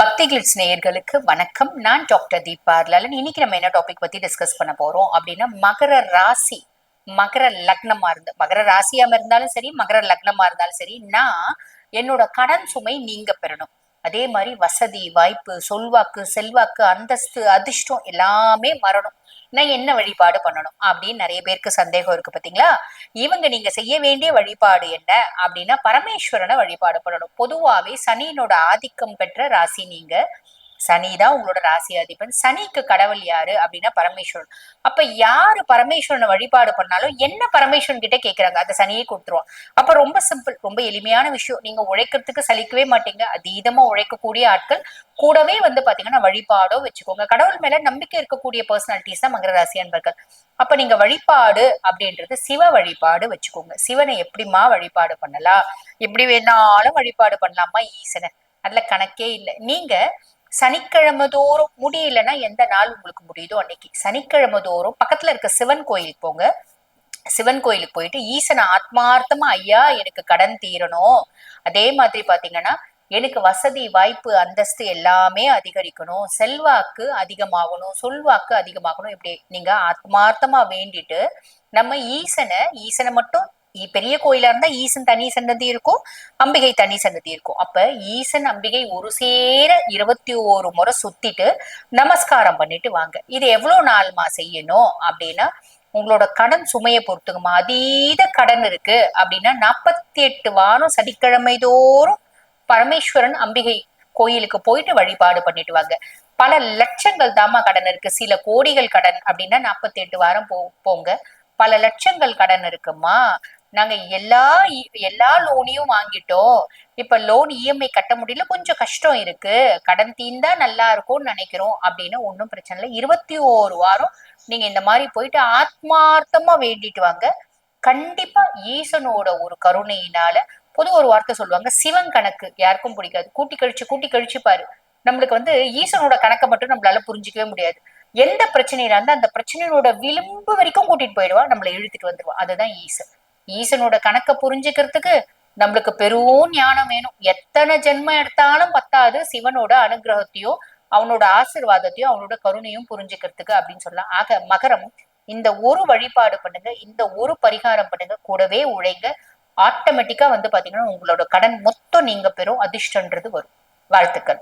பக்திகள் நேயர்களுக்கு வணக்கம். நான் டாக்டர் தீபா லலன். இன்னைக்கு நம்ம என்ன டாபிக் பத்தி டிஸ்கஸ் பண்ண போறோம் அப்படின்னா மகர ராசி மகர லக்னமா இருந்து மகர ராசியாம இருந்தாலும் சரி மகர லக்னமா இருந்தாலும் சரி நான் என்னோட கடன் சுமை நீங்க பெறணும். அதே மாதிரி வசதி வாய்ப்பு சொல்வாக்கு செல்வாக்கு அந்தஸ்து அதிர்ஷ்டம் எல்லாமே மறணும். நான் என்ன வழிபாடு பண்ணணும் அப்படின்னு நிறைய பேருக்கு சந்தேகம் இருக்கு பாத்தீங்களா? இவங்க நீங்க செய்ய வேண்டிய வழிபாடு என்ன அப்படின்னா பரமேஸ்வரனை வழிபாடு பண்ணணும். பொதுவாவே சனியினோட ஆதிக்கம் பெற்ற ராசி நீங்க சனி தான் உங்களோட ராசி அதிபன். சனிக்கு கடவுள் யாரு அப்படின்னா பரமேஸ்வரன். அப்ப யாரு பரமேஸ்வரனை வழிபாடு பண்ணாலும் என்ன பரமேஸ்வரன் கிட்ட கேக்குறாங்க? அந்த சனியை கொடுத்துருவோம் அப்ப ரொம்ப சிம்பிள் ரொம்ப எளிமையான விஷயம். நீங்க உழைக்கிறதுக்கு சலிக்கவே மாட்டீங்க. அதீதமா உழைக்கக்கூடிய ஆட்கள் கூடவே வந்து பாத்தீங்கன்னா வழிபாடோ வச்சுக்கோங்க. கடவுள் மேல நம்பிக்கை இருக்கக்கூடிய பர்சனாலிட்டிஸ் தான் மகர ராசி அன்பர்கள். அப்ப நீங்க வழிபாடு அப்படின்றது சிவ வழிபாடு வச்சுக்கோங்க. சிவனை எப்படிமா வழிபாடு பண்ணலாம்? எப்படி வேணாலும் வழிபாடு பண்ணலாமா ஈசனை? அதுல கணக்கே இல்லை. நீங்க சனிக்கிழமை தோறும் முடியலன்னா எந்த நாள் உங்களுக்கு முடியுதோ அன்னைக்கு? சனிக்கிழமை தோறும் பக்கத்துல இருக்க சிவன் கோயிலுக்கு போங்க. சிவன் கோயிலுக்கு போயிட்டு ஈசனை ஆத்மார்த்தமா ஐயா எனக்கு கடன் தீரணும். அதே மாதிரி பாத்தீங்கன்னா எனக்கு வசதி வாய்ப்பு அந்தஸ்து எல்லாமே அதிகரிக்கணும். செல்வாக்கு அதிகமாகணும். சொல்வாக்கு அதிகமாகணும். இப்படி நீங்க ஆத்மார்த்தமா வேண்டிட்டு நம்ம ஈசனை ஈசனை மட்டும் பெரிய கோயிலா இருந்தா ஈசன் தனி சன்னதி இருக்கும் அம்பிகை தனி சன்னதி இருக்கும். அப்ப ஈசன் அம்பிகை ஒரு சேர இருபத்தி ஓரு முறை சுத்திட்டு நமஸ்காரம் பண்ணிட்டு வாங்க. இது எவ்வளவு நாள்மா செய்யணும் அப்படின்னா உங்களோட கடன் சுமையை பொறுத்துக்குமா. அதீத கடன் இருக்கு அப்படின்னா நாற்பத்தி எட்டு வாரம் சனிக்கிழமை தோறும் பரமேஸ்வரன் அம்பிகை கோயிலுக்கு போயிட்டு வழிபாடு பண்ணிட்டு வாங்க. பல லட்சங்கள் தாமா கடன் இருக்கு. சில கோடிகள் கடன் அப்படின்னா நாற்பத்தி எட்டு வாரம் போ போங்க. பல லட்சங்கள் கடன் இருக்குமா? நாங்க எல்லா இ- எல்லா லோனையும் வாங்கிட்டோம். இப்ப லோன் இஎம்ஐ கட்ட முடியல கொஞ்சம் கஷ்டம் இருக்கு. கடன் தீந்தா நல்லா இருக்கும்னு நினைக்கிறோம். அப்படின்னு ஒன்றும் பிரச்சனை இல்லை. இருபத்தி ஓரு வாரம் நீங்க இந்த மாதிரி போயிட்டு ஆத்மார்த்தமா வேண்டிட்டு வாங்க. கண்டிப்பா ஈசனோட ஒரு கருணையினால பொது ஒரு வார்த்தை சொல்லுவாங்க. சிவன் கணக்கு யாருக்கும் பிடிக்காது. கூட்டி கழிச்சு கூட்டி கழிச்சு பாரு. நம்மளுக்கு வந்து ஈசனோட கணக்கை மட்டும் நம்மளால புரிஞ்சிக்கவே முடியாது. எந்த பிரச்சனையில இருந்தா அந்த பிரச்சனையோட விளிம்பு வரைக்கும் கூட்டிட்டு போயிடுவா நம்மளை இழுத்துட்டு வந்துருவா. அதுதான் ஈசன். ஈசனோட கணக்கை புரிஞ்சுக்கிறதுக்கு நம்மளுக்கு பெரும் ஞானம் வேணும். எத்தனை ஜென்மம் எடுத்தாலும் பத்தாது. சிவனோட அனுகிரகத்தையும் அவனோட ஆசிர்வாதத்தையும் அவனோட கருணையும் புரிஞ்சுக்கிறதுக்கு அப்படின்னு சொல்லலாம். ஆக மகரம் இந்த ஒரு வழிபாடு பண்ணுங்க. இந்த ஒரு பரிகாரம் பண்ணுங்க. கூடவே உழைங்க. ஆட்டோமேட்டிக்கா வந்து பாத்தீங்கன்னா உங்களோட கடன் மொத்தம் நீங்க பெறும். அதிர்ஷ்டன்றது வரும். வாழ்த்துக்கள்.